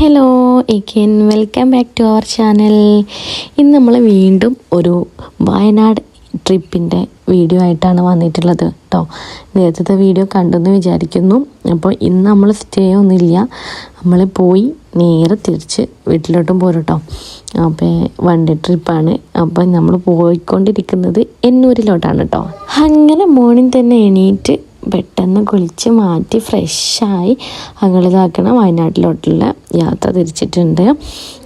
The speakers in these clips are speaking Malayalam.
Hello again welcome back to our channel ഇന്ന് നമ്മൾ വീണ്ടും ഒരു വയനാട് ട്രിപ്പിന്റെ വീഡിയോ ആയിട്ടാണ് വന്നിട്ടുള്ളത് കേട്ടോ നേരത്തെ വീഡിയോ കണ്ടെന്ന് വിചാരിക്കുന്നു. അപ്പോൾ ഇന്ന് നമ്മൾ സ്റ്റേ ഒന്നുമില്ല. നമ്മൾ പോയി നേരെ തിരിച്ച് വീട്ടിലോട്ടും പോരും കേട്ടോ അപ്പോൾ വണ്ടി ട്രിപ്പാണ്. അപ്പം നമ്മൾ പോയിക്കൊണ്ടിരിക്കുന്നത് എന്നൂരിലോട്ടാണ് കേട്ടോ അങ്ങനെ മോർണിംഗ് തന്നെ എണീറ്റ് പെട്ടെന്ന് കുളിച്ച് മാറ്റി ഫ്രഷായി ഞങ്ങളിതാക്കണം വയനാട്ടിലോട്ടുള്ള യാത്ര തിരിച്ചിട്ടുണ്ട്.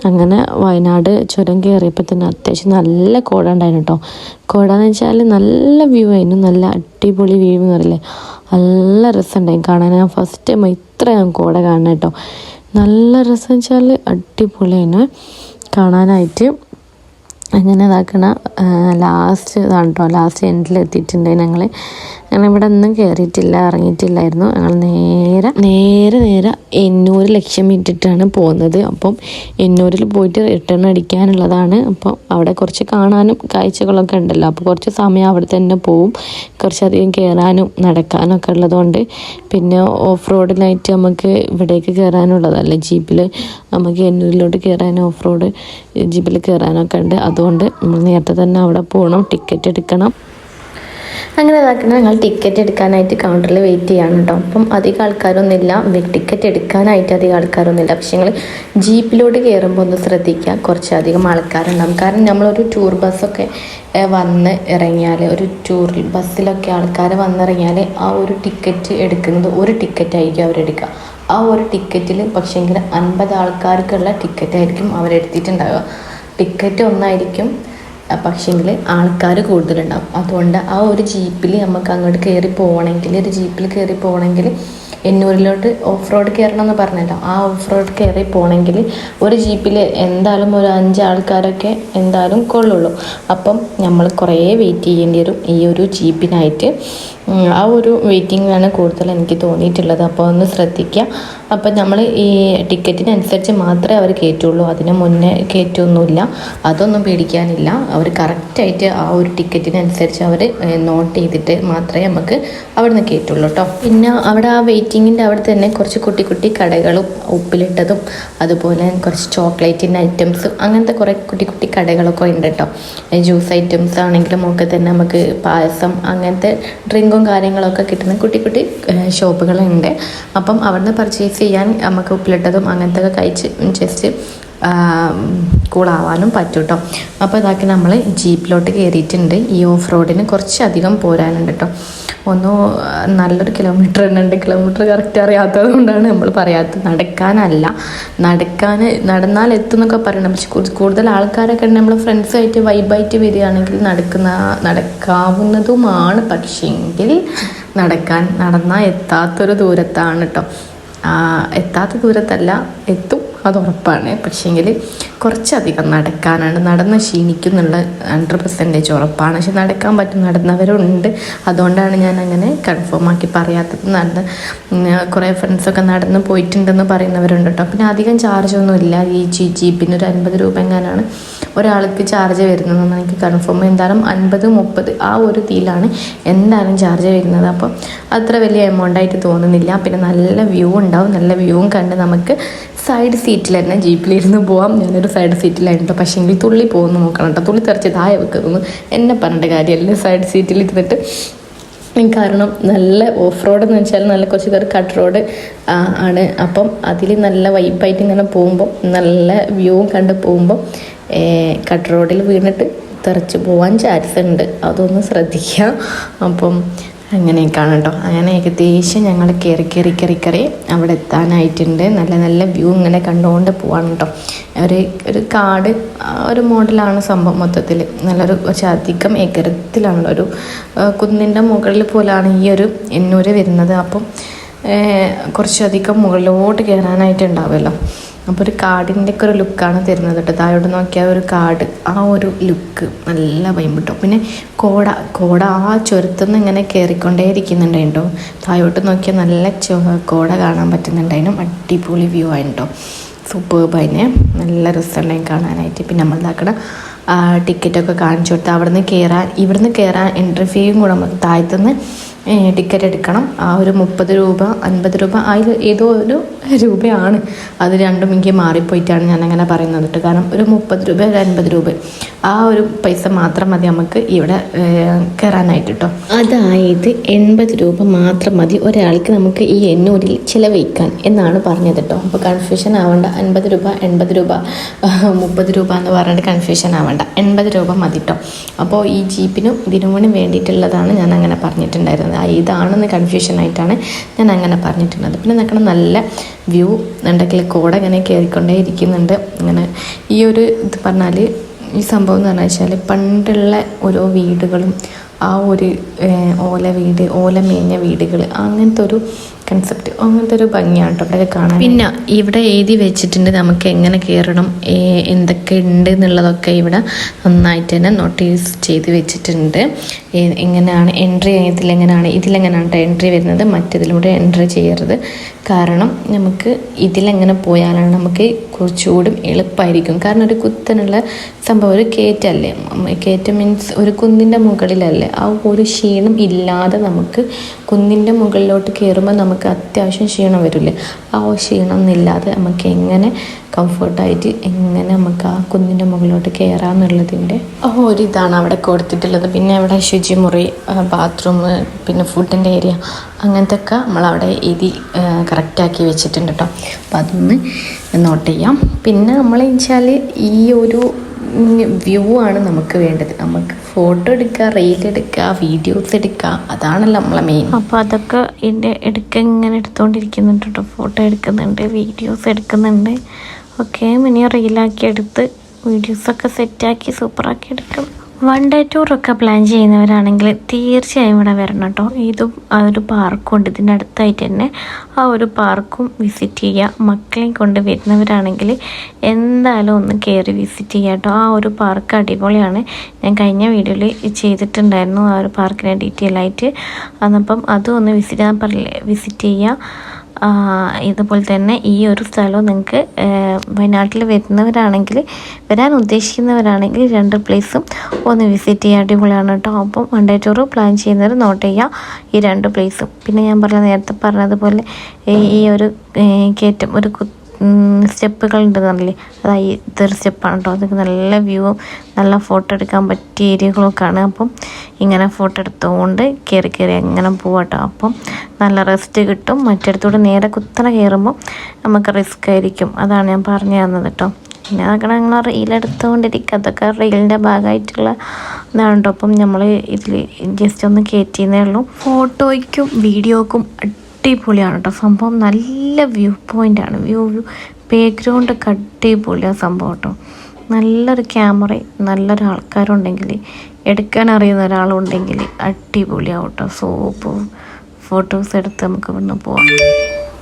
അങ്ങനെ വയനാട് ചുരം കയറിയപ്പോൾ തന്നെ അത്യാവശ്യം നല്ല കോട ഉണ്ടായിരുന്നു കേട്ടോ കോട എന്ന് വെച്ചാൽ നല്ല വ്യൂ ആയിരുന്നു. നല്ല അടിപൊളി വ്യൂ എന്ന് പറയില്ലേ? നല്ല രസമുണ്ടായി കാണാൻ ഞാൻ ഫസ്റ്റ് ടൈം ഇത്ര ഞാൻ കോട കാണണം കേട്ടോ നല്ല രസം വെച്ചാൽ അടിപൊളിയാണ് കാണാനായിട്ട് അങ്ങനെ ഇതാക്കണ ലാസ്റ്റ് ഇതാണ് കേട്ടോ ലാസ്റ്റ് എൻഡിൽ എത്തിയിട്ടുണ്ട് ഞങ്ങൾ ഞങ്ങൾ ഇവിടെ ഒന്നും കയറിയിട്ടില്ല ഇറങ്ങിയിട്ടില്ലായിരുന്നു. ഞങ്ങൾ നേരെ നേരെ നേരെ എന്നൂർ ലക്ഷ്യം ഇട്ടിട്ടാണ് പോകുന്നത്. അപ്പം എന്നൂരിൽ പോയിട്ട് റിട്ടേൺ അടിക്കാനുള്ളതാണ്. അപ്പം അവിടെ കുറച്ച് കാണാനും കാഴ്ചകളൊക്കെ ഉണ്ടല്ലോ. അപ്പോൾ കുറച്ച് സമയം അവിടെ തന്നെ പോവും. കുറച്ചധികം കയറാനും നടക്കാനും ഒക്കെ ഉള്ളതുകൊണ്ട് പിന്നെ ഓഫ് റോഡിലായിട്ട് നമുക്ക് ഇവിടേക്ക് കയറാനുള്ളതല്ലേ ജീപ്പിൽ നമുക്ക് എന്നൂരിലോട്ട് കയറാനും ഓഫ് റോഡ് ജീപ്പിൽ കയറാനൊക്കെ ഉണ്ട്. അതുകൊണ്ട് നേരത്തെ തന്നെ അവിടെ പോകണം ടിക്കറ്റ് എടുക്കണം. അങ്ങനെ ഇതാക്കുന്നത് ഞങ്ങൾ ടിക്കറ്റ് എടുക്കാനായിട്ട് കൗണ്ടറിൽ വെയിറ്റ് ചെയ്യാണ് കേട്ടോ അപ്പം അധികം ആൾക്കാരൊന്നുമില്ല. ടിക്കറ്റ് എടുക്കാനായിട്ട് അധികം ആൾക്കാരൊന്നുമില്ല. പക്ഷെ ഞങ്ങൾ ജീപ്പിലോട്ട് കയറുമ്പോൾ ഒന്ന് ശ്രദ്ധിക്കുക. കുറച്ചധികം ആൾക്കാരുണ്ടാവും. കാരണം നമ്മളൊരു ടൂർ ബസ്സൊക്കെ വന്ന് ഇറങ്ങിയാൽ ഒരു ടൂർ ബസ്സിലൊക്കെ ആൾക്കാർ വന്നിറങ്ങിയാൽ ആ ഒരു ടിക്കറ്റ് എടുക്കുന്നത് ഒരു ടിക്കറ്റ് ആയിരിക്കും അവരെടുക്കുക. ആ ഒരു ടിക്കറ്റിൽ പക്ഷേങ്കിൽ അൻപത് ആൾക്കാർക്കുള്ള ടിക്കറ്റ് ആയിരിക്കും അവരെടുത്തിട്ടുണ്ടാവുക. ടിക്കറ്റ് ഒന്നായിരിക്കും. പക്ഷേങ്കിൽ ആൾക്കാർ കൂടുതലുണ്ടാവും. അതുകൊണ്ട് ആ ഒരു ജീപ്പിൽ നമുക്ക് അങ്ങോട്ട് കയറി പോകണമെങ്കിൽ ഒരു ജീപ്പിൽ കയറി പോകണമെങ്കിൽ എന്നൂരിലോട്ട് ഓഫ് റോഡ് കയറണം എന്ന് പറഞ്ഞല്ലോ. ആ ഓഫ് റോഡ് കയറി പോകണമെങ്കിൽ ഒരു ജീപ്പിൽ എന്തായാലും ഒരു അഞ്ച് ആൾക്കാരൊക്കെ എന്തായാലും കൊള്ളുള്ളൂ. അപ്പം നമ്മൾ കുറേ വെയിറ്റ് ചെയ്യേണ്ടി വരും ഈ ഒരു ജീപ്പിനായിട്ട്. ആ ഒരു വെയിറ്റിംഗ് കൂടുതൽ എനിക്ക് തോന്നിയിട്ടുള്ളത്. അപ്പോൾ ഒന്ന് ശ്രദ്ധിക്കുക അപ്പം നമ്മൾ ഈ ടിക്കറ്റിനനുസരിച്ച് മാത്രമേ അവർ കയറ്റുള്ളൂ. അതിന് മുന്നേ കയറ്റൊന്നുമില്ല. അതൊന്നും പേടിക്കാനില്ല. അവർ കറക്റ്റായിട്ട് ആ ഒരു ടിക്കറ്റിനനുസരിച്ച് അവർ നോട്ട് ചെയ്തിട്ട് മാത്രമേ നമുക്ക് അവിടെ നിന്ന് കയറ്റുള്ളൂ കേട്ടോ പിന്നെ അവിടെ ആ വെയിറ്റിങ്ങിന്റെ അവിടെ തന്നെ കുറച്ച് കുട്ടി കുട്ടി കടകളും ഉപ്പിലിട്ടതും അതുപോലെ കുറച്ച് ചോക്ലേറ്റിന്റെ ഐറ്റംസും അങ്ങനത്തെ കുറേ കുട്ടി കുട്ടി കടകളൊക്കെ ഉണ്ട് കേട്ടോ ജ്യൂസ് ഐറ്റംസ് ആണെങ്കിലും ഒക്കെ തന്നെ നമുക്ക് പായസം അങ്ങനത്തെ ഡ്രിങ്കും കാര്യങ്ങളൊക്കെ കിട്ടുന്ന കുട്ടി കുട്ടി ഷോപ്പുകളുണ്ട്. അപ്പം അവിടുന്ന് പർച്ചേസ് ചെയ്യാൻ നമുക്ക് ഉപ്പിലിട്ടതും അങ്ങനത്തെ ഒക്കെ കഴിച്ച് ജസ്റ്റ് കൂളാവാനും പറ്റും കേട്ടോ അപ്പോൾ ഇതാക്കി നമ്മൾ ജീപ്പിലോട്ട് കയറിയിട്ടുണ്ട് ഈ ഓഫ് റോഡിന് കുറച്ചധികം പോരാനുണ്ട് കേട്ടോ ഒന്ന് നല്ലൊരു കിലോമീറ്റർ രണ്ട് കിലോമീറ്റർ കറക്റ്റ് അറിയാത്തത് കൊണ്ടാണ് നമ്മൾ പറയാത്തത്. നടക്കാനല്ല. നടക്കാൻ നടന്നാൽ എത്തുന്നൊക്കെ പറയണം പക്ഷെ കൂടുതൽ ആൾക്കാരൊക്കെ നമ്മൾ ഫ്രണ്ട്സായിട്ട് വൈബായിട്ട് വരികയാണെങ്കിൽ നടക്കുന്ന നടക്കാവുന്നതുമാണ്. പക്ഷേങ്കിൽ നടക്കാൻ നടന്നാൽ എത്താത്തൊരു ദൂരത്താണ് കേട്ടോ എത്താത്ത ദൂരത്തല്ല എത്തും. അത് ഉറപ്പാണ് പക്ഷേങ്കിൽ കുറച്ചധികം നടക്കാനാണ്. നടന്ന് ക്ഷീണിക്കുന്നുള്ള ഹൺഡ്രഡ് പെർസെന്റേജ് ഉറപ്പാണ്. പക്ഷെ നടക്കാൻ പറ്റും. നടന്നവരുണ്ട്. അതുകൊണ്ടാണ് ഞാൻ അങ്ങനെ കൺഫേം ആക്കി പറയാത്തത്. നടന്ന് കുറേ ഫ്രണ്ട്സൊക്കെ നടന്ന് പോയിട്ടുണ്ടെന്ന് പറയുന്നവരുണ്ട് കേട്ടോ. പിന്നെ അധികം ചാർജ് ഒന്നും ഇല്ല. ഈ ജി ജീപ്പിന് ഒരു അൻപത് രൂപ എങ്ങാനാണ് ഒരാൾക്ക് ചാർജ് വരുന്നതെന്ന് എനിക്ക് കൺഫേം എന്തായാലും അൻപത് മുപ്പത് ആ ഒരു തീയിലാണ് എന്തായാലും ചാർജ് വരുന്നത്. അപ്പോൾ അത്ര വലിയ എമൗണ്ട് ആയിട്ട് തോന്നുന്നില്ല. പിന്നെ നല്ല വ്യൂ ഉണ്ടാവും. നല്ല വ്യൂവും കണ്ട് നമുക്ക് സൈഡ് സീറ്റിൽ തന്നെ ജീപ്പിലിരുന്ന് പോവാം. ഞാനൊരു സൈഡ് സീറ്റിലായിരുന്നു. പക്ഷേ എങ്കിൽ തുള്ളി പോകുന്നു നോക്കണം കേട്ടോ. തുള്ളി തെറിച്ച് താഴെ വെക്കുന്നു എന്നെ പറഞ്ഞിട്ട് കാര്യമല്ല. സൈഡ് സീറ്റിൽ ഇരുന്നിട്ട് കാരണം നല്ല ഓഫ് റോഡ് എന്ന് വെച്ചാൽ നല്ല കുറച്ച് പേർ കട്ട് റോഡ് ആണ്. അപ്പം അതിൽ നല്ല വൈബായിട്ട് ഇങ്ങനെ പോകുമ്പോൾ നല്ല വ്യൂവും കണ്ട് പോകുമ്പോൾ കട്ട് റോഡിൽ വീണിട്ട് തെറിച്ച് പോകാൻ ചാൻസ് ഉണ്ട്. അതൊന്ന് ശ്രദ്ധിക്കുക അപ്പം അങ്ങനെയൊക്കെയാണ് കേട്ടോ. അങ്ങനെ ഏകദേശം ഞങ്ങൾ കയറി കയറി കയറി കയറി അവിടെ എത്താനായിട്ടുണ്ട്. നല്ല നല്ല വ്യൂ ഇങ്ങനെ കണ്ടുകൊണ്ട് പോവാണ് കേട്ടോ. ഒരു ഒരു കാട് ഒരു മോഡലാണ് സംഭവം മൊത്തത്തിൽ. നല്ലൊരു കുറച്ച് അധികം എകരത്തിലാണ് ഒരു കുന്നിന്റെ മുകളിൽ പോലാണ് ഈ ഒരു എന്നൂര് വരുന്നത്. അപ്പം കുറച്ചധികം മുകളിലോട്ട് കയറാനായിട്ട് ഉണ്ടാവുമല്ലോ. അപ്പോൾ ഒരു കാടിന്റെ ഒക്കെ ഒരു ലുക്കാണ് തരുന്നത് കേട്ടോ. താഴോട്ട് നോക്കിയാൽ ഒരു കാട്. ആ ഒരു ലുക്ക് നല്ല കേട്ടോ പിന്നെ കോട കോട ആ ചുരത്തുനിന്ന് ഇങ്ങനെ കയറിക്കൊണ്ടേ ഇരിക്കുന്നുണ്ടായിട്ടോ. താഴോട്ട് നോക്കിയാൽ നല്ല കോട കാണാൻ പറ്റുന്നുണ്ടായിരുന്നു അടിപൊളി വ്യൂ ആയിട്ടോ സൂപ്പർബായിനെ നല്ല രസമുണ്ടായി കാണാനായിട്ട്. പിന്നെ നമ്മൾ ഇതാക്കണം ടിക്കറ്റൊക്കെ കാണിച്ചു കൊടുത്ത് അവിടുന്ന് കയറാൻ ഇവിടുന്ന് കയറാൻ എൻട്രി ഫീയും കൂടെ താഴത്തുനിന്ന് ടിക്കറ്റ് എടുക്കണം. ആ ഒരു മുപ്പത് രൂപ അൻപത് രൂപ അതിൽ ഏതോ ഒരു രൂപയാണ്. അത് രണ്ടും എനിക്ക് മാറിപ്പോയിട്ടാണ് ഞാൻ അങ്ങനെ പറയുന്നത് കേട്ടോ. കാരണം ഒരു മുപ്പത് രൂപ ഒരു അൻപത് രൂപ. ആ ഒരു പൈസ മാത്രം മതി നമുക്ക് ഇവിടെ കയറാനായിട്ട് കേട്ടോ. അതായത് എൺപത് രൂപ മാത്രം മതി. ഒരാൾക്ക് നമുക്ക് ഈ എണ്ണൂരിൽ ചിലവഴിക്കാൻ എന്നാണ് പറഞ്ഞത് കേട്ടോ. അപ്പോൾ കൺഫ്യൂഷൻ ആവേണ്ട. അൻപത് രൂപ എൺപത് രൂപ മുപ്പത് രൂപ എന്ന് പറഞ്ഞിട്ട് കൺഫ്യൂഷൻ ആവേണ്ട. എൺപത് രൂപ മതി കേട്ടോ. അപ്പോൾ ഈ ജീപ്പിനും ഇതിനും വേണ്ടിയിട്ടുള്ളതാണ് ഞാൻ അങ്ങനെ പറഞ്ഞിട്ടുണ്ടായിരുന്നത്. ആ ഇതാണെന്ന് കൺഫ്യൂഷൻ ആയിട്ടാണ് ഞാൻ അങ്ങനെ പറഞ്ഞിട്ടുള്ളത്. പിന്നെ നിൽക്കണം നല്ല വ്യൂ ഉണ്ടെങ്കിൽ കൂടെ ഇങ്ങനെ കയറിക്കൊണ്ടേ ഇരിക്കുന്നുണ്ട്. ഇങ്ങനെ ഈ ഒരു ഇത് പറഞ്ഞാൽ ഈ സംഭവം എന്ന് പറഞ്ഞു വെച്ചാൽ പണ്ടുള്ള ഓരോ വീടുകളും ആ ഒരു ഓല വീട് ഓല മേഞ്ഞ വീടുകൾ അങ്ങനത്തെ ഒരു കൺസെപ്റ്റ് അങ്ങനത്തെ ഒരു ഭംഗിയാണ് കേട്ടോ കാണാൻ. പിന്നെ ഇവിടെ എഴുതി വെച്ചിട്ടുണ്ട് നമുക്ക് എങ്ങനെ കയറണം എന്തൊക്കെ ഉണ്ട് എന്നുള്ളതൊക്കെ ഇവിടെ നന്നായിട്ട് തന്നെ നോട്ടീസ് ചെയ്ത് വെച്ചിട്ടുണ്ട്. എങ്ങനെയാണ് എൻട്രി ഇതിലെങ്ങനെയാണ് ഇതിലെങ്ങനെയാണ് എൻട്രി വരുന്നത് മറ്റേതിലൂടെ എൻട്രി ചെയ്യരുത്. കാരണം നമുക്ക് ഇതിലെങ്ങനെ പോയാലാണ് നമുക്ക് കുറച്ചുകൂടി എളുപ്പമായിരിക്കും കാരണം ഒരു കുത്തനുള്ള സംഭവം ഒരു കയറ്റല്ലേ? കയറ്റം മീൻസ് ഒരു കുന്നിന്റെ മുകളിലല്ലേ? ആ ഒരു ക്ഷീണം ഇല്ലാതെ നമുക്ക് കുന്നിന്റെ മുകളിലോട്ട് കയറുമ്പോൾ നമുക്ക് അത്യാവശ്യം ക്ഷീണം വരില്ലേ? ആ ക്ഷീണം എന്നില്ലാതെ നമുക്ക് എങ്ങനെ കംഫർട്ടായിട്ട് എങ്ങനെ നമുക്ക് ആ കുന്നിന്റെ മുകളിലോട്ട് കയറാമെന്നുള്ളതിന്റെ ഒരിതാണ് അവിടെ കൊടുത്തിട്ടുള്ളത്. പിന്നെ അവിടെ ശുചിമുറി ബാത്റൂം പിന്നെ ഫുഡിന്റെ ഏരിയ അങ്ങനത്തെ ഒക്കെ നമ്മളവിടെ എഴുതി കറക്റ്റാക്കി വെച്ചിട്ടുണ്ട് കേട്ടോ അപ്പം അതൊന്ന് നോട്ട് ചെയ്യാം. പിന്നെ നമ്മൾ വെച്ചാൽ ഈ ഒരു വ്യൂ ആണ് നമുക്ക് വേണ്ടത്. നമുക്ക് ഫോട്ടോ എടുക്കുക റീൽ എടുക്കുക വീഡിയോസ് എടുക്കുക അതാണല്ലോ നമ്മളെ മെയിൻ അപ്പോൾ അതൊക്കെ എന്റെ എടുക്ക ഇങ്ങനെ എടുത്തുകൊണ്ടിരിക്കുന്നുണ്ട് കേട്ടോ ഫോട്ടോ എടുക്കുന്നുണ്ട് വീഡിയോസ് എടുക്കുന്നുണ്ട്. ഒക്കെ മിനി റീലാക്കി എടുത്ത് വീഡിയോസൊക്കെ സെറ്റാക്കി സൂപ്പറാക്കി എടുക്കണം വൺ ഡേ ടൂർ ഒക്കെ പ്ലാൻ ചെയ്യുന്നവരാണെങ്കിൽ തീർച്ചയായും ഇവിടെ വരണം കേട്ടോ ഇതും ആ ഒരു പാർക്കും ഉണ്ട്. ഇതിന്റെ അടുത്തായിട്ട് തന്നെ ആ ഒരു പാർക്കും വിസിറ്റ് ചെയ്യുക മക്കളെയും കൊണ്ട് വരുന്നവരാണെങ്കിൽ എന്തായാലും ഒന്ന് കയറി വിസിറ്റ് ചെയ്യുക കേട്ടോ ആ ഒരു പാർക്ക് അടിപൊളിയാണ്. ഞാൻ കഴിഞ്ഞ വീഡിയോയിൽ ചെയ്തിട്ടുണ്ടായിരുന്നു ആ ഒരു പാർക്കിനെ ഡീറ്റെയിൽ ആയിട്ട്. അന്നപ്പം അതും ഒന്ന് വിസിറ്റ് ചെയ്യാൻ പറഞ്ഞില്ലേ? വിസിറ്റ് ചെയ്യുക ഇതുപോലെ തന്നെ ഈ ഒരു സ്ഥലവും നിങ്ങൾക്ക് വയനാട്ടിൽ വരുന്നവരാണെങ്കിൽ വരാൻ ഉദ്ദേശിക്കുന്നവരാണെങ്കിൽ രണ്ട് പ്ലേസും ഒന്ന് വിസിറ്റ് ചെയ്യാൻ അടിപൊളിയാണ് കേട്ടോ. അപ്പം വൺ ടൂർ പ്ലാൻ ചെയ്യുന്നവർ നോട്ട് ചെയ്യുക ഈ രണ്ട് പ്ലേസും പിന്നെ ഞാൻ പറഞ്ഞ നേരത്തെ പറഞ്ഞതുപോലെ ഈ- ഒരു കയറ്റം ഒരു സ്റ്റെപ്പുകൾ ഉണ്ട് പറഞ്ഞില്ലേ? അതായി ഇതൊരു സ്റ്റെപ്പാണ് കേട്ടോ. അതൊക്കെ നല്ല വ്യൂവും നല്ല ഫോട്ടോ എടുക്കാൻ പറ്റിയ ഏരിയകളൊക്കെയാണ്. അപ്പം ഇങ്ങനെ ഫോട്ടോ എടുത്തുകൊണ്ട് കയറി കയറി അങ്ങനെ പോവാട്ടോ അപ്പം നല്ല റെസ്റ്റ് കിട്ടും. മറ്റിടത്തൂടെ നേരെ കുത്തനെ കയറുമ്പോൾ നമുക്ക് റിസ്ക് ആയിരിക്കും. അതാണ് ഞാൻ പറഞ്ഞു തന്നത് കേട്ടോ. പിന്നെ അതൊക്കെ ഞങ്ങൾ റീലെടുത്തുകൊണ്ടിരിക്കുക അതൊക്കെ റീലിന്റെ ഭാഗമായിട്ടുള്ള ഇതാണ് കേട്ടോ. അപ്പം നമ്മൾ ഇതിൽ ജസ്റ്റ് ഒന്ന് കയറ്റിയെന്നേ ഉള്ളൂ. ഫോട്ടോയ്ക്കും വീഡിയോക്കും അടിപൊളിയാണ് കേട്ടോ സംഭവം നല്ല വ്യൂ പോയിന്റാണ് വ്യൂ വ്യൂ ബാക്ക്ഗ്രൗണ്ടൊക്കെ അടിപൊളിയാണ് സംഭവം കേട്ടോ നല്ലൊരു ക്യാമറ നല്ലൊരു ആൾക്കാരുണ്ടെങ്കിൽ എടുക്കാൻ അറിയുന്ന ഒരാളുണ്ടെങ്കിൽ അടിപൊളിയാവും കേട്ടോ സോപ്പ് ഫോട്ടോസ് എടുത്ത് നമുക്ക് ഇവിടുന്ന് പോവാം.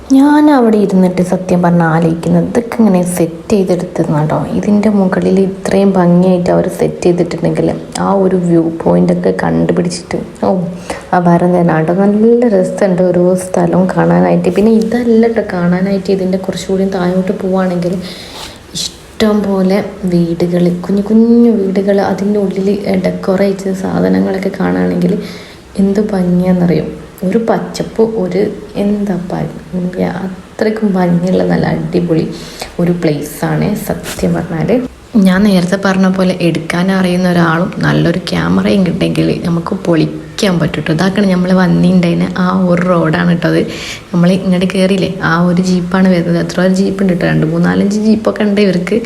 ഞാൻ അവിടെ ഇരുന്നിട്ട് സത്യം പറഞ്ഞാൽ ആലോചിക്കുന്നത് ഇതൊക്കെ ഇങ്ങനെ സെറ്റ് ചെയ്തെടുത്തതാണ്? ഇതിന്റെ മുകളിൽ ഇത്രയും ഭംഗിയായിട്ട് അവർ സെറ്റ് ചെയ്തിട്ടുണ്ടെങ്കിൽ ആ ഒരു വ്യൂ പോയിന്റൊക്കെ കണ്ടുപിടിച്ചിട്ട് ഓ ആ വരം തന്നെ. കേട്ടോ നല്ല രസമുണ്ട് ഓരോ സ്ഥലവും കാണാനായിട്ട്. പിന്നെ ഇതല്ല കേട്ടോ കാണാനായിട്ട് ഇതിന്റെ കുറച്ചുകൂടി താഴോട്ട് പോവുകയാണെങ്കിൽ ഇഷ്ടം പോലെ വീടുകൾ കുഞ്ഞു കുഞ്ഞു വീടുകൾ അതിന്റെ ഉള്ളിൽ ഡെക്കോറേറ്റ് സാധനങ്ങളൊക്കെ കാണുകയാണെങ്കിൽ എന്ത് ഭംഗിയാണെന്നറിയും? ഒരു പച്ചപ്പ് ഒരു എന്താ ഭംഗി അത്രയ്ക്കും ഭംഗിയുള്ള നല്ല അടിപൊളി ഒരു പ്ലേസാണ് സത്യം പറഞ്ഞാൽ ഞാൻ നേരത്തെ പറഞ്ഞ പോലെ എടുക്കാൻ അറിയുന്ന ഒരാളും നല്ലൊരു ക്യാമറയും കിട്ടെങ്കിൽ നമുക്ക് പൊളിക്കാൻ പറ്റും ഇതാക്കണം നമ്മൾ വന്നിട്ടുണ്ടായിന് ആ ഒരു റോഡാണ് കേട്ടോ അത്. നമ്മൾ ഇങ്ങോട്ട് കയറിയില്ലേ ആ ഒരു ജീപ്പാണ് വരുന്നത്. എത്ര ഒരു ജീപ്പ് ഉണ്ട് കേട്ടോ രണ്ട് മൂന്നാലഞ്ച് ജീപ്പൊക്കെ ഉണ്ട് ഇവർക്ക്.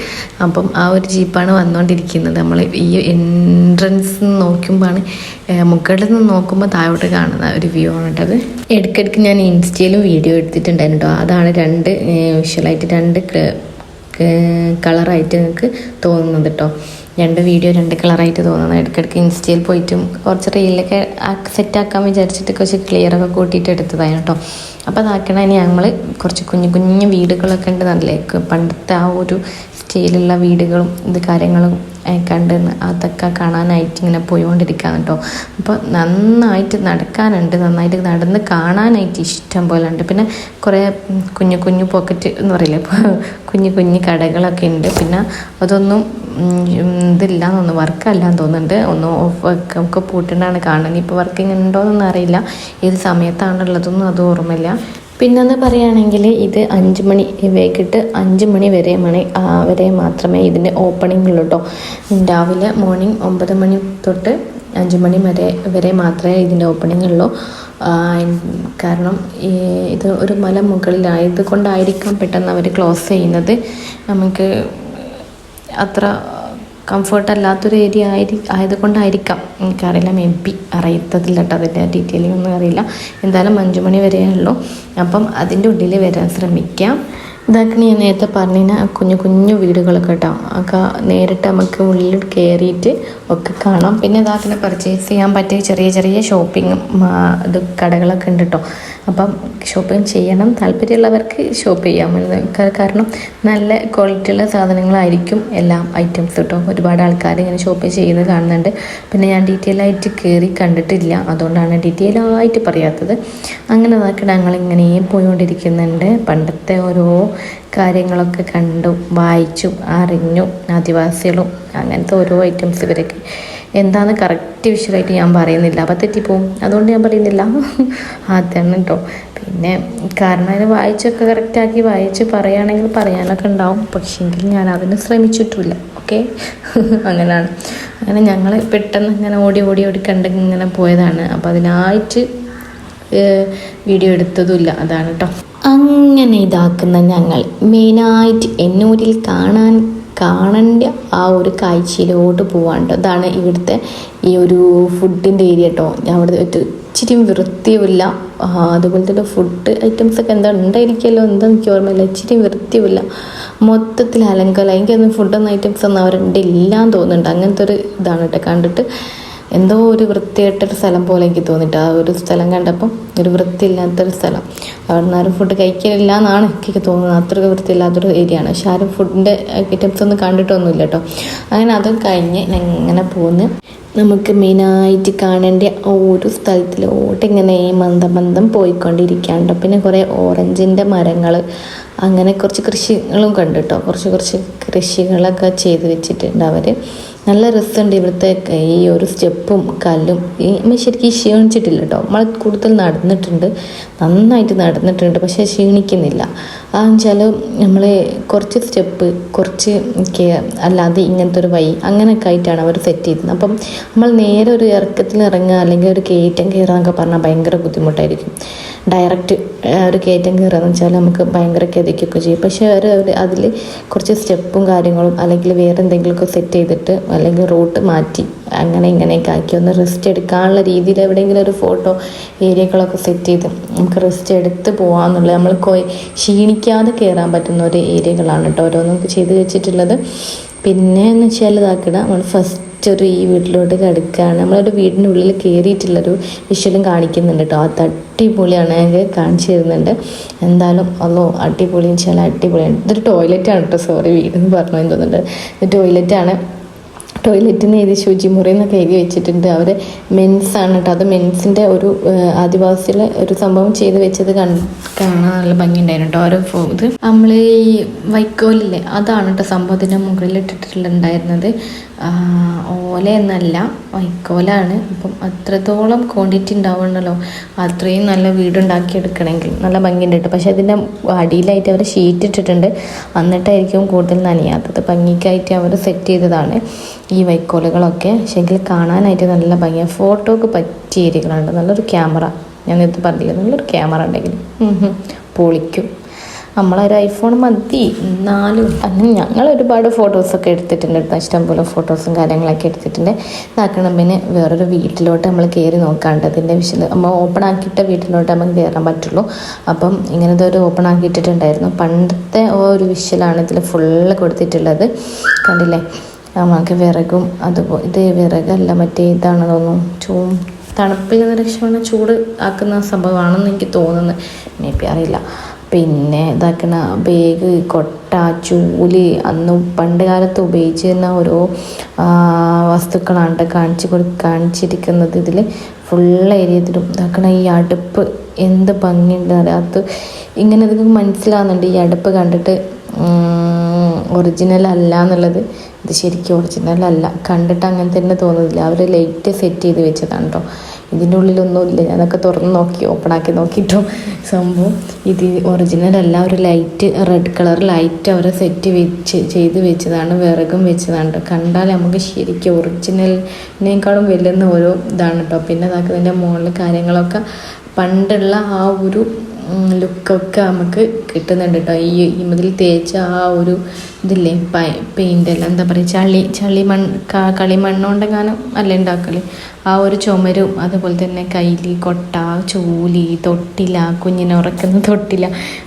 അപ്പം ആ ഒരു ജീപ്പാണ് വന്നുകൊണ്ടിരിക്കുന്നത് നമ്മൾ ഈ എൻട്രൻസ് നോക്കുമ്പോഴാണ് മുകളിൽ നിന്ന് നോക്കുമ്പോൾ താഴോട്ട് കാണുന്ന ഒരു വ്യൂ ആണ് കേട്ടത് ഇടയ്ക്കിടയ്ക്ക് ഞാൻ ഇൻസ്റ്റയിലും വീഡിയോ എടുത്തിട്ടുണ്ടായിരുന്നു കേട്ടോ. അതാണ് രണ്ട് വിഷ്വലായിട്ട് രണ്ട് കളറായിട്ട് നിങ്ങൾക്ക് തോന്നുന്നത് കേട്ടോ രണ്ട് വീഡിയോ രണ്ട് കളറായിട്ട് തോന്നുന്നത് ഇടയ്ക്കിടയ്ക്ക് ഇൻസ്റ്റയിൽ പോയിട്ടും കുറച്ച് റീലൊക്കെ സെറ്റ് ആക്കാൻ വിചാരിച്ചിട്ട് കുറച്ച് ക്ലിയറൊക്കെ കൂട്ടിയിട്ട് എടുത്തതാണ് കേട്ടോ അപ്പോൾ അതാക്കണ ഞങ്ങൾ കുറച്ച് കുഞ്ഞു കുഞ്ഞു വീടുകളൊക്കെ ഉണ്ട് നല്ലേ പണ്ടത്തെ ആ ഒരു സ്റ്റൈലുള്ള വീടുകളും ഇത് കാര്യങ്ങളും കണ്ടെന്ന് കണ്ട് അതൊക്കെ കാണാനായിട്ട് ഇങ്ങനെ പോയിക്കൊണ്ടിരിക്കുകയാണ് കേട്ടോ അപ്പോൾ നന്നായിട്ട് നടക്കാനുണ്ട് നന്നായിട്ട് നടന്ന് കാണാനായിട്ട് ഇഷ്ടം പോലെ ഉണ്ട്. പിന്നെ കുറേ കുഞ്ഞു കുഞ്ഞു പോക്കറ്റ് എന്ന് പറയില്ലേ കുഞ്ഞു കുഞ്ഞു കടകളൊക്കെ ഉണ്ട്. പിന്നെ അതൊന്നും ഇതില്ല എന്നൊന്ന് വർക്കല്ലാന്ന് തോന്നുന്നുണ്ട്. ഒന്ന് ഓഫ് ഒക്കെ പൂട്ടിണ്ടാണ് കാണുന്നത് ഇപ്പോൾ വർക്കിംഗ് ഉണ്ടോയെന്നൊന്നും അറിയില്ല. ഏത് സമയത്താണുള്ളതൊന്നും അത് ഓർമ്മയില്ല. പിന്നെന്ന് പറയുകയാണെങ്കിൽ ഇത് അഞ്ച് മണി വൈകിട്ട് അഞ്ച് മണി വരെ മണി വരെ മാത്രമേ ഇതിന്റെ ഓപ്പണിംഗ് ഉള്ളൂ കേട്ടോ രാവിലെ മോർണിംഗ് ഒമ്പത് മണി തൊട്ട് അഞ്ച് മണി വരെ വരെ മാത്രമേ ഇതിന്റെ ഓപ്പണിംഗ് ഉള്ളൂ. കാരണം ഇത് ഒരു മല മുകളിലായത് കൊണ്ടായിരിക്കാം പെട്ടെന്ന് അവർ ക്ലോസ് ചെയ്യുന്നത്. നമുക്ക് അത്ര കംഫർട്ട് അല്ലാത്തൊരു ഏരിയ ആയിരി ആയതുകൊണ്ടായിരിക്കാം. എനിക്കറിയില്ല മേ ബി അറിയത്തതില്ല കേട്ടോ അതിന്റെ ഡീറ്റെയിലിംഗ് ഒന്നും അറിയില്ല. എന്തായാലും അഞ്ച് മണി വരെയേ ഉള്ളൂ. അപ്പം അതിന്റെ ഉള്ളിൽ വരാൻ ശ്രമിക്കാം. ഇതൊക്കെ ഞാൻ നേരത്തെ പറഞ്ഞ കുഞ്ഞു കുഞ്ഞു വീടുകളൊക്കെ കേട്ടോ ഒക്കെ നേരിട്ട് നമുക്ക് ഉള്ളിൽ കയറിയിട്ട് ഒക്കെ കാണാം. പിന്നെ ഇതാക്കിനെ പർച്ചേസ് ചെയ്യാൻ പറ്റിയ ചെറിയ ചെറിയ ഷോപ്പിംഗ് ഇത് കടകളൊക്കെ ഉണ്ട് കേട്ടോ അപ്പം ഷോപ്പിംഗ് ചെയ്യണം. താല്പര്യമുള്ളവർക്ക് ഷോപ്പ് ചെയ്യാം. പറ്റുന്നത് കാരണം നല്ല ക്വാളിറ്റിയുള്ള സാധനങ്ങളായിരിക്കും എല്ലാ ഐറ്റംസ് കേട്ടോ ഒരുപാട് ആൾക്കാർ ഇങ്ങനെ ഷോപ്പ് ചെയ്യുന്നത് കാണുന്നുണ്ട്. പിന്നെ ഞാൻ ഡീറ്റെയിൽ ആയിട്ട് കയറി കണ്ടിട്ടില്ല. അതുകൊണ്ടാണ് ഡീറ്റെയിൽ ആയിട്ട് പറയാത്തത്. അങ്ങനെ നോക്കി ഞങ്ങളിങ്ങനെ പോയിക്കൊണ്ടിരിക്കുന്നുണ്ട് പണ്ടത്തെ ഓരോ കാര്യങ്ങളൊക്കെ കണ്ടു വായിച്ചു അറിഞ്ഞു ആദിവാസികളും അങ്ങനത്തെ ഓരോ ഐറ്റംസ് ഇവരൊക്കെ. എന്താന്ന് കറക്റ്റ് വിഷ്വലായിട്ട് ഞാൻ പറയുന്നില്ല. അപ്പം തെറ്റിപ്പോവും. അതുകൊണ്ട് ഞാൻ പറയുന്നില്ല. അതാണ് കേട്ടോ. പിന്നെ കാരണം അതിന് വായിച്ചൊക്കെ കറക്റ്റാക്കി വായിച്ച് പറയുകയാണെങ്കിൽ പറയാനൊക്കെ ഉണ്ടാവും. പക്ഷേങ്കിൽ ഞാൻ അതിന് ശ്രമിച്ചിട്ടില്ല. ഓക്കെ അങ്ങനെയാണ്. അങ്ങനെ ഞങ്ങൾ പെട്ടെന്ന് ഇങ്ങനെ ഓടി ഓടി ഓടി കണ്ട് ഇങ്ങനെ പോയതാണ്. അപ്പോൾ അതിനായിട്ട് വീഡിയോ എടുത്തതുമില്ല അതാണ് കേട്ടോ. അങ്ങനെ ഇതാക്കുന്ന ഞങ്ങൾ മെയിനായിട്ട് എന്നൂരിൽ കാണാൻ കാണേണ്ട ആ ഒരു കാഴ്ചയിലോട്ട് പോവാണ്ട്. അതാണ് ഇവിടുത്തെ ഈ ഒരു ഫുഡിന്റെ ഏരിയ കേട്ടോ അവിടെ ഇച്ചിരി വൃത്തിയുമില്ല. അതുപോലെ തന്നെ ഫുഡ് ഐറ്റംസ് ഒക്കെ എന്താ ഉണ്ടായിരിക്കുമല്ലോ എന്താ എനിക്ക് ഓർമ്മയില്ല. ഇച്ചിരി വൃത്തിയുമില്ല. മൊത്തത്തിൽ അലങ്കല എനിക്കൊന്നും ഫുഡൊന്നും ഐറ്റംസ് ഒന്നും അവരുടെ ഇല്ലാന്ന് തോന്നുന്നുണ്ട്. അങ്ങനത്തെ ഒരു ഇതാണ് കേട്ടോ കണ്ടിട്ട് എന്തോ ഒരു വൃത്തിയായിട്ടൊരു സ്ഥലം പോലെ എനിക്ക് തോന്നിയിട്ട് ആ ഒരു സ്ഥലം കണ്ടപ്പം ഒരു വൃത്തിയില്ലാത്തൊരു സ്ഥലം. അവിടെ നിന്ന് ആരും ഫുഡ് കഴിക്കലില്ല എന്നാണ് എനിക്ക് തോന്നുന്നത്. അത്ര വൃത്തിയില്ലാത്തൊരു ഏരിയ ആണ്. പക്ഷെ ആരും ഫുഡിന്റെ ഐറ്റംസ് ഒന്നും കണ്ടിട്ടൊന്നുമില്ല കേട്ടോ. അങ്ങനെ അതും കഴിഞ്ഞ് ഇങ്ങനെ പോന്ന്. നമുക്ക് മെയിനായിട്ട് കാണേണ്ട ഒരു സ്ഥലത്തിലോട്ട് ഇങ്ങനെ മന്ദം മന്ദം പോയിക്കൊണ്ടിരിക്കുകയാണ് പിന്നെ കുറേ ഓറഞ്ചിന്റെ മരങ്ങൾ അങ്ങനെ കുറച്ച് കൃഷികളും കണ്ടു കേട്ടോ കുറച്ച് കുറച്ച് കൃഷികളൊക്കെ ചെയ്ത് വെച്ചിട്ടുണ്ട് അവർ നല്ല രസമുണ്ട് ഇവിടുത്തെ ഈ ഒരു സ്റ്റെപ്പും കല്ലും. നമ്മൾ ശരിക്കും ക്ഷീണിച്ചിട്ടില്ല കേട്ടോ നമ്മൾ കൂടുതൽ നടന്നിട്ടുണ്ട്. നന്നായിട്ട് നടന്നിട്ടുണ്ട് പക്ഷേ ക്ഷീണിക്കുന്നില്ല. അതെന്ന് വെച്ചാൽ നമ്മൾ കുറച്ച് സ്റ്റെപ്പ് കുറച്ച് അല്ലാതെ ഇങ്ങനത്തെ ഒരു വഴി അങ്ങനെയൊക്കെ ആയിട്ടാണ് അവർ സെറ്റ് ചെയ്തത്. അപ്പം നമ്മൾ നേരെ ഒരു ഇറക്കത്തിൽ ഇറങ്ങുക അല്ലെങ്കിൽ ഒരു കയറ്റം കയറുക എന്നൊക്കെ പറഞ്ഞാൽ ഭയങ്കര ബുദ്ധിമുട്ടായിരിക്കും. ഡയറക്റ്റ് ഒരു കയറ്റം കയറുകയെന്ന് വെച്ചാൽ നമുക്ക് ഭയങ്കര കെതിക്കൊക്കെ ചെയ്യും. പക്ഷേ അവർ അതിൽ കുറച്ച് സ്റ്റെപ്പും കാര്യങ്ങളും അല്ലെങ്കിൽ വേറെ എന്തെങ്കിലുമൊക്കെ സെറ്റ് ചെയ്തിട്ട് അല്ലെങ്കിൽ റൂട്ട് മാറ്റി അങ്ങനെ ഇങ്ങനെയൊക്കെ ആക്കി ഒന്ന് റെസ്റ്റ് എടുക്കാനുള്ള രീതിയിൽ എവിടെയെങ്കിലും ഒരു ഫോട്ടോ ഏരിയകളൊക്കെ സെറ്റ് ചെയ്ത് നമുക്ക് റെസ്റ്റ് എടുത്ത് പോകാമെന്നുള്ളത് നമ്മൾ കോയി ക്ഷീണിക്കാതെ കയറാൻ പറ്റുന്ന ഒരു ഏരിയകളാണ് കേട്ടോ ഓരോന്നും ചെയ്ത് വെച്ചിട്ടുള്ളത്. പിന്നെ എന്ന് വെച്ചാൽ ഇതാക്കിട. നമ്മൾ ഫസ്റ്റ് ഒരു ഈ വീട്ടിലോട്ട് കിടക്കുകയാണ് നമ്മളൊരു വീടിന്റെ ഉള്ളിൽ കയറിയിട്ടുള്ളൊരു വിഷ്വലും കാണിക്കുന്നുണ്ട് കേട്ടോ. അത് അടിപൊളിയാണ്. ഞങ്ങൾക്ക് കാണിച്ചു തരുന്നുണ്ട്. എന്തായാലും അല്ലോ അടിപൊളി വെച്ചാൽ അടിപൊളിയാണ്. ഇതൊരു ടോയ്ലറ്റാണ് കേട്ടോ. സോറി വീടെന്ന് പറഞ്ഞു തോന്നുന്നുണ്ട് ഇത് ടോയ്ലറ്റാണ് ടോയ്ലറ്റിന് എഴുതി ശുചിമുറി എന്നൊക്കെ എഴുതി വെച്ചിട്ടുണ്ട്. അവർ മെൻസാണ് കേട്ടോ. അത് മെൻസിന്റെ ഒരു ആദിവാസിയിലെ ഒരു സംഭവം ചെയ്ത് വെച്ചത് കാണാൻ നല്ല ഭംഗിയുണ്ടായിരുന്നു കേട്ടോ. ഓരോ ഇത് നമ്മൾ ഈ വൈക്കോലില്ലേ അതാണ് കേട്ടോ സംഭവത്തിന്റെ മുകളിൽ ഇട്ടിട്ടുണ്ടായിരുന്നത് ഓല എന്നല്ല വൈക്കോലാണ്. അപ്പം അത്രത്തോളം ക്വാണ്ടിറ്റി ഉണ്ടാവണമല്ലോ അത്രയും നല്ല വീടുണ്ടാക്കി എടുക്കണമെങ്കിൽ നല്ല ഭംഗിയുണ്ട് കേട്ടോ. പക്ഷേ അതിന്റെ അടിയിലായിട്ട് അവർ ഷീറ്റ് ഇട്ടിട്ടുണ്ട്. എന്നിട്ടായിരിക്കും കൂടുതൽ നനയാത്തത്. ഭംഗിക്കായിട്ട് അവർ സെറ്റ് ചെയ്തതാണ് ഈ വൈക്കോലുകളൊക്കെ. പക്ഷെങ്കിൽ കാണാനായിട്ട് നല്ല ഭംഗിയാണ് ഫോട്ടോക്ക് പറ്റിയ നല്ലൊരു ക്യാമറ ഞാൻ നേരത്തെ പറഞ്ഞില്ല നല്ലൊരു ക്യാമറ ഉണ്ടെങ്കിൽ. പൊളിക്കും. നമ്മളൊരു ഐഫോൺ മതി. എന്നാലും അങ്ങനെ ഞങ്ങൾ ഒരുപാട് ഫോട്ടോസൊക്കെ എടുത്തിട്ടുണ്ട് കേട്ടോ ഇഷ്ടംപോലെ ഫോട്ടോസും കാര്യങ്ങളൊക്കെ എടുത്തിട്ടുണ്ട്. ഇതാക്കണം. പിന്നെ വേറൊരു വീട്ടിലോട്ട് നമ്മൾ കയറി നോക്കാണ്ട്. അതിന്റെ വിഷയം നമ്മൾ ഓപ്പൺ ആക്കിയിട്ട വീട്ടിലോട്ട് നമുക്ക് കയറാൻ പറ്റുള്ളൂ. അപ്പം ഇങ്ങനത്തെ ഒരു ഓപ്പൺ ആക്കിയിട്ടിട്ടുണ്ടായിരുന്നു. പണ്ടത്തെ ഒരു വിശലാണ് ഇതിൽ ഫുള്ള് കൊടുത്തിട്ടുള്ളത്. കണ്ടില്ലേ? നമുക്ക് വിറകും. അതുപോലെ ഇത് വിറകല്ല. മറ്റേ ഇതാണ് തോന്നുന്നു. ചൂ തണുപ്പിൽ നിന്ന് രക്ഷപ്പെടുന്ന ചൂട് ആക്കുന്ന സംഭവമാണെന്ന് എനിക്ക് തോന്നുന്നത് മേ ബി അറിയില്ല. പിന്നെ ഇതാക്കണ ബേഗ് കൊട്ട ചൂൽ അന്ന് പണ്ട് കാലത്ത് ഉപയോഗിച്ചിരുന്ന ഓരോ വസ്തുക്കളാണ് കാണിച്ചു കൊടു കാണിച്ചിരിക്കുന്നത്. ഇതിൽ ഫുൾ ഏരിയത്തിലും ഇതാക്കണ ഈ അടുപ്പ് എന്ത് ഭംഗിയുണ്ട് അതിനകത്ത് ഇങ്ങനെ ഇതൊക്കെ മനസ്സിലാവുന്നുണ്ട്. ഈ അടുപ്പ് കണ്ടിട്ട് ഒറിജിനൽ അല്ല എന്നുള്ളത് ഇത് ശരിക്കും ഒറിജിനൽ അല്ല. കണ്ടിട്ട് അങ്ങനെ തന്നെ തോന്നുന്നില്ല. അവർ ലൈറ്റ് സെറ്റ് ചെയ്ത് വെച്ചതാണ് കേട്ടോ ഇതിന്റെ ഉള്ളിലൊന്നുമില്ല. ഞാനൊക്കെ തുറന്ന് നോക്കി ഓപ്പൺ ആക്കി നോക്കിയിട്ടും സംഭവം ഇത് ഒറിജിനൽ അല്ല ഒരു ലൈറ്റ് റെഡ് കളർ ലൈറ്റ് അവരെ സെറ്റ് വെച്ച് ചെയ്ത് വെച്ചതാണ് വിറകും വെച്ചതാണ്. കണ്ടാൽ നമുക്ക് ശരിക്കും ഒറിജിനലിനേക്കാളും വലിയ ഓരോ ഇതാണ് കേട്ടോ പിന്നെ ഇതാക്കുന്നതിന്റെ മുകളിൽ കാര്യങ്ങളൊക്കെ പണ്ടുള്ള ആ ഒരു ലുക്കൊക്കെ നമുക്ക് കിട്ടുന്നുണ്ട് കേട്ടോ ഈ ഇതിൽ തേച്ച ആ ഒരു ഇതില്ലേ പെയിന്റ് അല്ല എന്താ പറയുക ചളി ചളി മൺ ക- കളിമണ്ണുകൊണ്ടെങ്ങാനും അല്ല ഉണ്ടാക്കൽ ആ ഒരു ചുമരും അതുപോലെ തന്നെ കൈലി കൊട്ട ചൂലി തൊട്ടില കുഞ്ഞിനെ ഉറക്കുന്ന തൊട്ടില.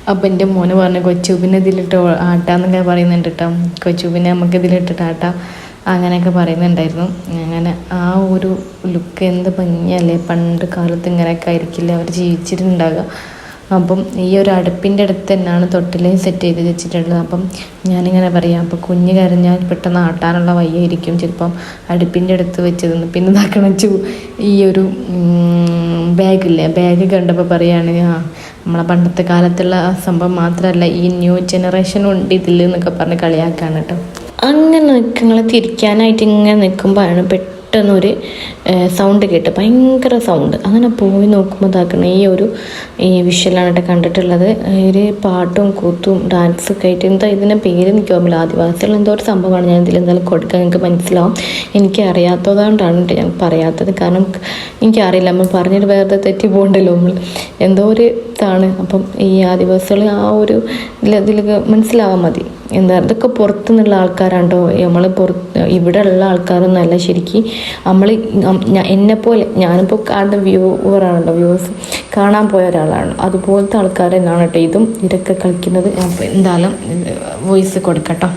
അപ്പം എന്റെ മോന് പറഞ്ഞു കൊച്ചുവിനെ ഇതിലിട്ട് ആട്ടാന്നൊക്കെ പറയുന്നുണ്ട് കേട്ടോ കൊച്ചുവിനെ നമുക്ക് ഇതിലിട്ടിട്ട് ആട്ടാം. അങ്ങനെയൊക്കെ പറയുന്നുണ്ടായിരുന്നു. അങ്ങനെ ആ ഒരു ലുക്ക് എന്ത് ഭംഗിയല്ലേ. പണ്ട് കാലത്ത് ഇങ്ങനെയൊക്കെ ആയിരിക്കില്ല അവർ ജീവിച്ചിട്ടുണ്ടാകുക അപ്പം ഈ ഒരു അടുപ്പിന്റെ അടുത്ത് തന്നെയാണ് തൊട്ടിലേ സെറ്റ് ചെയ്ത് വെച്ചിട്ടുള്ളത്. അപ്പം ഞാനിങ്ങനെ പറയാം അപ്പോൾ കുഞ്ഞ് കരഞ്ഞാൽ പെട്ടെന്ന് ആട്ടാനുള്ള വയ്യായിരിക്കും ചിലപ്പം അടുപ്പിന്റെ അടുത്ത് വെച്ചതെന്ന്. പിന്നെ ഇതാക്കണം ചൂ ഈ ഒരു ബാഗില്ലേ ബാഗ് കണ്ടപ്പോൾ പറയുകയാണ് ആ നമ്മളെ പണ്ടത്തെ കാലത്തുള്ള സംഭവം മാത്രമല്ല ഈ ന്യൂ ജനറേഷൻ ഉണ്ട് ഇതിൽ എന്നൊക്കെ പറഞ്ഞ് കളിയാക്കാണ് കേട്ടോ. അങ്ങനെ നിൽക്കങ്ങൾ തിരിക്കാനായിട്ട് ഇങ്ങനെ നിൽക്കുമ്പോഴാണ് പെട്ടെന്നൊരു സൗണ്ട് കേട്ട്. ഭയങ്കര സൗണ്ട് അങ്ങനെ പോയി നോക്കുമ്പോൾ ഇതാക്കണം ഈ ഒരു ഈ വിഷ്വലാണ് കണ്ടിട്ടുള്ളത്. ഒരു പാട്ടും കൂത്തും ഡാൻസും ഒക്കെ ആയിട്ട്. എന്താ ഇതിന്റെ പേര് എനിക്ക് ഓർമ്മയില്ല. ആദിവാസികൾ എന്തോ ഒരു സംഭവമാണ് ഞാൻ ഇതിൽ എന്തായാലും കൊടുക്കാൻ നിങ്ങൾക്ക് മനസ്സിലാവും. എനിക്ക് അറിയാത്തതുകൊണ്ടാണ് ഞാൻ പറയാത്തത്. കാരണം എനിക്കറിയില്ല. നമ്മൾ പറഞ്ഞിട്ട് വേറെ തെറ്റി പോകണ്ടല്ലോ നമ്മൾ. എന്തോ ഒരു ഇതാണ്. അപ്പം ഈ ആദിവാസികൾ ആ ഒരു ഇതിലൊക്കെ മനസ്സിലാവാൻ മതി. എന്താ ഇതൊക്കെ പുറത്തു നിന്നുള്ള ആൾക്കാരാണ്ടോ? നമ്മൾ പുറത്ത് ഇവിടെ ഉള്ള ആൾക്കാരൊന്നല്ല ശരിക്ക്. നമ്മൾ എന്നെപ്പോലെ ഞാനിപ്പോൾ കാണുന്ന വ്യൂവറാണല്ലോ വ്യൂവേഴ്സ് കാണാൻ പോയ ഒരാളാണ്. അതുപോലത്തെ ആൾക്കാർ തന്നെയാണ് കേട്ടോ. ഇതും ഇതൊക്കെ കളിക്കുന്നത്. എന്തായാലും വോയിസ് കൊടുക്കട്ടോ.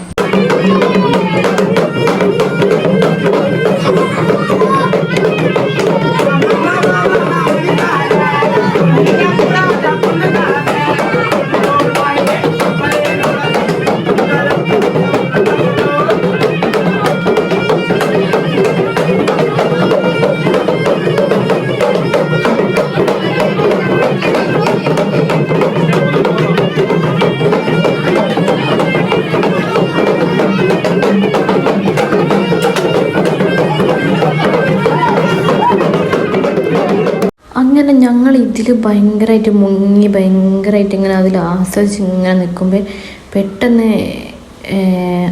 ഇതിൽ ഭയങ്കരമായിട്ട് മുങ്ങി ഭയങ്കരമായിട്ട് ഇങ്ങനെ അതിൽ ആസ്വദിച്ച് ഇങ്ങനെ നിൽക്കുമ്പോൾ പെട്ടെന്ന്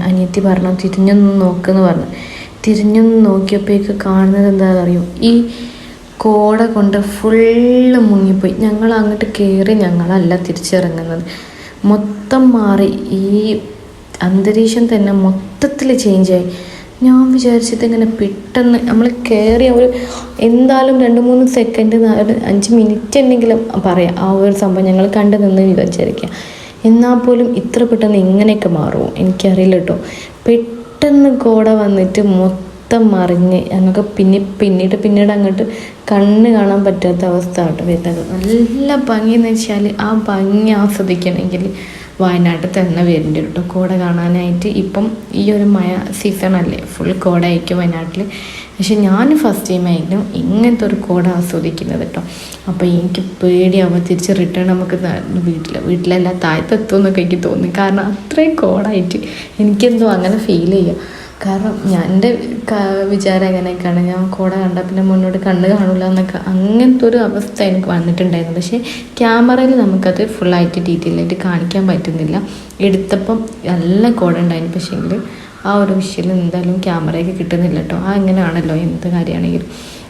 അനിയത്തി പറഞ്ഞു തിരിഞ്ഞൊന്ന് നോക്കുമെന്ന് പറഞ്ഞു. തിരിഞ്ഞൊന്ന് നോക്കിയപ്പോഴേക്ക് കാണുന്നത് എന്താ അറിയോ ഈ കോട കൊണ്ട് ഫുള്ള് മുങ്ങിപ്പോയി. ഞങ്ങൾ അങ്ങോട്ട് കയറി ഞങ്ങളല്ല തിരിച്ചിറങ്ങുന്നത്. മൊത്തം മാറി. ഈ അന്തരീക്ഷം തന്നെ മൊത്തത്തിൽ ചേഞ്ചായി ഞാൻ വിചാരിച്ചത് ഇങ്ങനെ പെട്ടെന്ന് നമ്മൾ കയറിയ ഒരു എന്തായാലും രണ്ട് മൂന്ന് സെക്കൻഡ് അഞ്ച് മിനിറ്റ് എന്തെങ്കിലും പറയാം. ആ ഒരു സംഭവം ഞങ്ങൾ കണ്ടു നിന്ന് വിചാരിക്കുക എന്നാൽ പോലും ഇത്ര പെട്ടെന്ന് ഇങ്ങനെയൊക്കെ മാറുമോ? എനിക്കറിയില്ല കേട്ടോ പെട്ടെന്ന് കോട വന്നിട്ട് മൊത്തം മറിഞ്ഞ് ഞങ്ങൾക്ക് പിന്നെ പിന്നീട് പിന്നീട് അങ്ങോട്ട് കണ്ണ് കാണാൻ പറ്റാത്ത അവസ്ഥ കേട്ടോ വരുന്നത്. നല്ല എന്ന് വെച്ചാൽ ആ ഭംഗി ആസ്വദിക്കണമെങ്കിൽ വയനാട്ടിൽ തന്നെ വരുന്നുണ്ട് കേട്ടോ കോട കാണാനായിട്ട് ഇപ്പം ഈ ഒരു മഴ സീസണല്ലേ ഫുൾ കോട ആയിരിക്കും വയനാട്ടിൽ. പക്ഷെ ഞാൻ ഫസ്റ്റ് ടൈം ആയിരുന്നു ഇങ്ങനത്തെ ഒരു കോട ആസ്വദിക്കുന്നത് കേട്ടോ അപ്പോൾ എനിക്ക് പേടിയാവുമ്പോൾ തിരിച്ച് റിട്ടേൺ നമുക്ക് വീട്ടിൽ വീട്ടിലെല്ലാം താഴത്തെത്തുമെന്നൊക്കെ എനിക്ക് തോന്നി. കാരണം അത്രയും കോടായിട്ട് എനിക്കെന്തോ അങ്ങനെ ഫീൽ ചെയ്യുക കാരണം ഞാൻ എന്റെ വിചാരം എങ്ങനെയൊക്കെയാണ് ഞാൻ കോട കണ്ടാൽ പിന്നെ മുന്നോട്ട് കണ്ണ് കാണില്ല എന്നൊക്കെ അങ്ങനത്തെ ഒരു അവസ്ഥ എനിക്ക് വന്നിട്ടുണ്ടായിരുന്നു. പക്ഷേ ക്യാമറയിൽ നമുക്കത് ഫുള്ളായിട്ട് ഡീറ്റെയിൽ ആയിട്ട് കാണിക്കാൻ പറ്റുന്നില്ല. എടുത്തപ്പം നല്ല കോട ഉണ്ടായിരുന്നു. പക്ഷേങ്കിൽ ആ ഒരു വിഷയത്തിൽ എന്തായാലും ക്യാമറയൊക്കെ കിട്ടുന്നില്ല കേട്ടോ ആ അങ്ങനെയാണല്ലോ എന്ത് കാര്യമാണെങ്കിലും.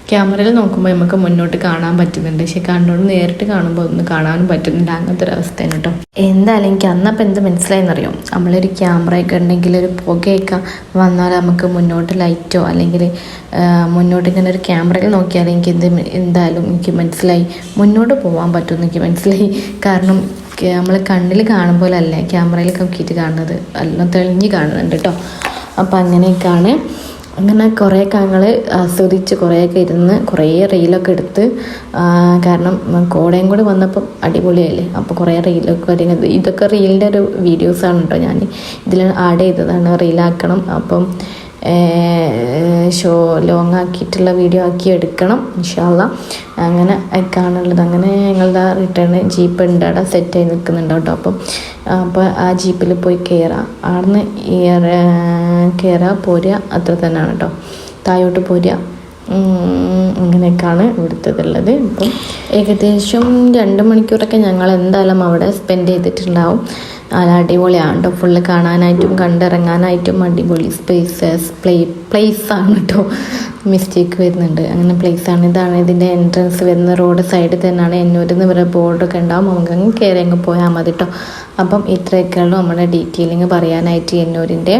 ക്യാമറയിൽ നോക്കുമ്പോൾ നമുക്ക് മുന്നോട്ട് കാണാൻ പറ്റുന്നുണ്ട്. പക്ഷെ കണ്ണോട് നേരിട്ട് കാണുമ്പോൾ ഒന്നും കാണാനും പറ്റുന്നില്ല. അങ്ങനത്തെ ഒരു അവസ്ഥയാണ് കേട്ടോ എന്തായാലും എനിക്ക് അന്നപ്പം എന്ത് മനസ്സിലായെന്നറിയോ? നമ്മളൊരു ക്യാമറയൊക്കെ ഉണ്ടെങ്കിൽ ഒരു പുകയൊക്കെ വന്നാൽ നമുക്ക് മുന്നോട്ട് ലൈറ്റോ അല്ലെങ്കിൽ മുന്നോട്ട് ഇങ്ങനെ ഒരു ക്യാമറയിൽ നോക്കിയാൽ എനിക്ക് എന്ത് എന്തായാലും എനിക്ക് മനസ്സിലായി. മുന്നോട്ട് പോകാൻ പറ്റുമെന്ന് എനിക്ക് മനസ്സിലായി. കാരണം നമ്മൾ കണ്ണിൽ കാണുമ്പോഴല്ലേ ക്യാമറയിൽ നോക്കിയിട്ട് കാണുന്നത്. എല്ലാം തെളിഞ്ഞ് കാണുന്നുണ്ട് കേട്ടോ അപ്പം അങ്ങനെയൊക്കെയാണ് അങ്ങനെ കുറേ ഞങ്ങൾ ആസ്വദിച്ച് കുറേയൊക്കെ ഇരുന്ന് കുറേ റീലൊക്കെ എടുത്ത് കാരണം കോടയും കൂടി വന്നപ്പം അടിപൊളിയായില്ലേ? അപ്പോൾ കുറേ റീലൊക്കെ വരുന്നത് ഇതൊക്കെ റീലിന്റെ ഒരു വീഡിയോസാണ് കേട്ടോ ഞാൻ ഇതിൽ ആഡ് ചെയ്തതാണ് റീലാക്കണം. അപ്പം ഷോ ലോങ് ആക്കിയിട്ടുള്ള വീഡിയോ ആക്കി എടുക്കണം ഇൻഷാല്ല അങ്ങനെ കാണുള്ളത് അങ്ങനെ ഞങ്ങളുടെ റിട്ടേൺ ജീപ്പ് ഉണ്ട് അവിടെ സെറ്റായി നിൽക്കുന്നുണ്ട് കേട്ടോ. അപ്പം അപ്പോൾ ആ ജീപ്പിൽ പോയി കയറാം അവിടുന്ന് കയറാ പോരുക അത്ര തന്നെയാണ് കേട്ടോ. താഴോട്ട് പോരുക അങ്ങനെയൊക്കെയാണ് ഇവിടുത്തതുള്ളത്. ഇപ്പം ഏകദേശം രണ്ട് മണിക്കൂറൊക്കെ ഞങ്ങൾ എന്തായാലും അവിടെ സ്പെൻഡ് ചെയ്തിട്ടുണ്ടാവും. നല്ല അടിപൊളിയാണ് കേട്ടോ ഫുള്ള് കാണാനായിട്ടും കണ്ടിറങ്ങാനായിട്ടും അടിപൊളി സ്പേസസ് പ്ലേ പ്ലേസ് ആണ് കേട്ടോ മിസ്റ്റേക്ക് വരുന്നുണ്ട്. അങ്ങനെ പ്ലേസ് ആണ്. ഇതാണ് ഇതിന്റെ എൻട്രൻസ് വരുന്ന റോഡ് സൈഡിൽ തന്നെയാണ്. എന്നൂരിൽ നിന്ന് ഇവരുടെ ബോർഡൊക്കെ ഉണ്ടാവും. നമുക്ക് അങ്ങ് കയറി അങ്ങ് പോയാൽ മതി കേട്ടോ അപ്പം ഇത്രയൊക്കെയുള്ളൂ നമ്മുടെ ഡീറ്റെയിലിങ് പറയാനായിട്ട് എന്നൂരിന്റെ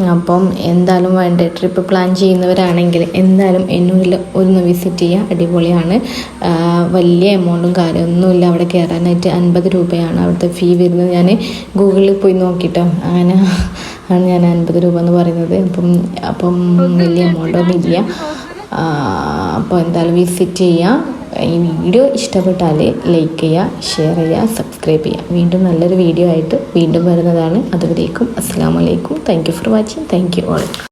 അപ്പം എന്തായാലും വേണ്ട ട്രിപ്പ് പ്ലാൻ ചെയ്യുന്നവരാണെങ്കിൽ എന്തായാലും എന്നൂരിൽ ഒന്ന് വിസിറ്റ് ചെയ്യുക അടിപൊളിയാണ്. വലിയ എമൗണ്ടും കാര്യമൊന്നുമില്ല. അവിടെ കയറാനായിട്ട് അൻപത് രൂപയാണ് അവിടുത്തെ ഫീ വരുന്നത്. ഞാൻ ഗൂഗിളിൽ പോയി നോക്കിട്ടോ. അങ്ങനെ ആണ് ഞാൻ അൻപത് രൂപ എന്ന് പറയുന്നത്. അപ്പം അപ്പം വലിയ എമൗണ്ടൊന്നും ഇല്ല അപ്പോൾ എന്തായാലും വിസിറ്റ് ചെയ്യുക ഈ വീഡിയോ ഇഷ്ടപ്പെട്ടാൽ ലൈക്ക് ചെയ്യുക ഷെയർ ചെയ്യുക സബ്സ്ക്രൈബ് ചെയ്യുക വീണ്ടും നല്ലൊരു വീഡിയോ ആയിട്ട് വീണ്ടും വരുന്നതാണ്. അതുവരേക്കും അസ്സാം വലൈക്കും thank for watching thank you all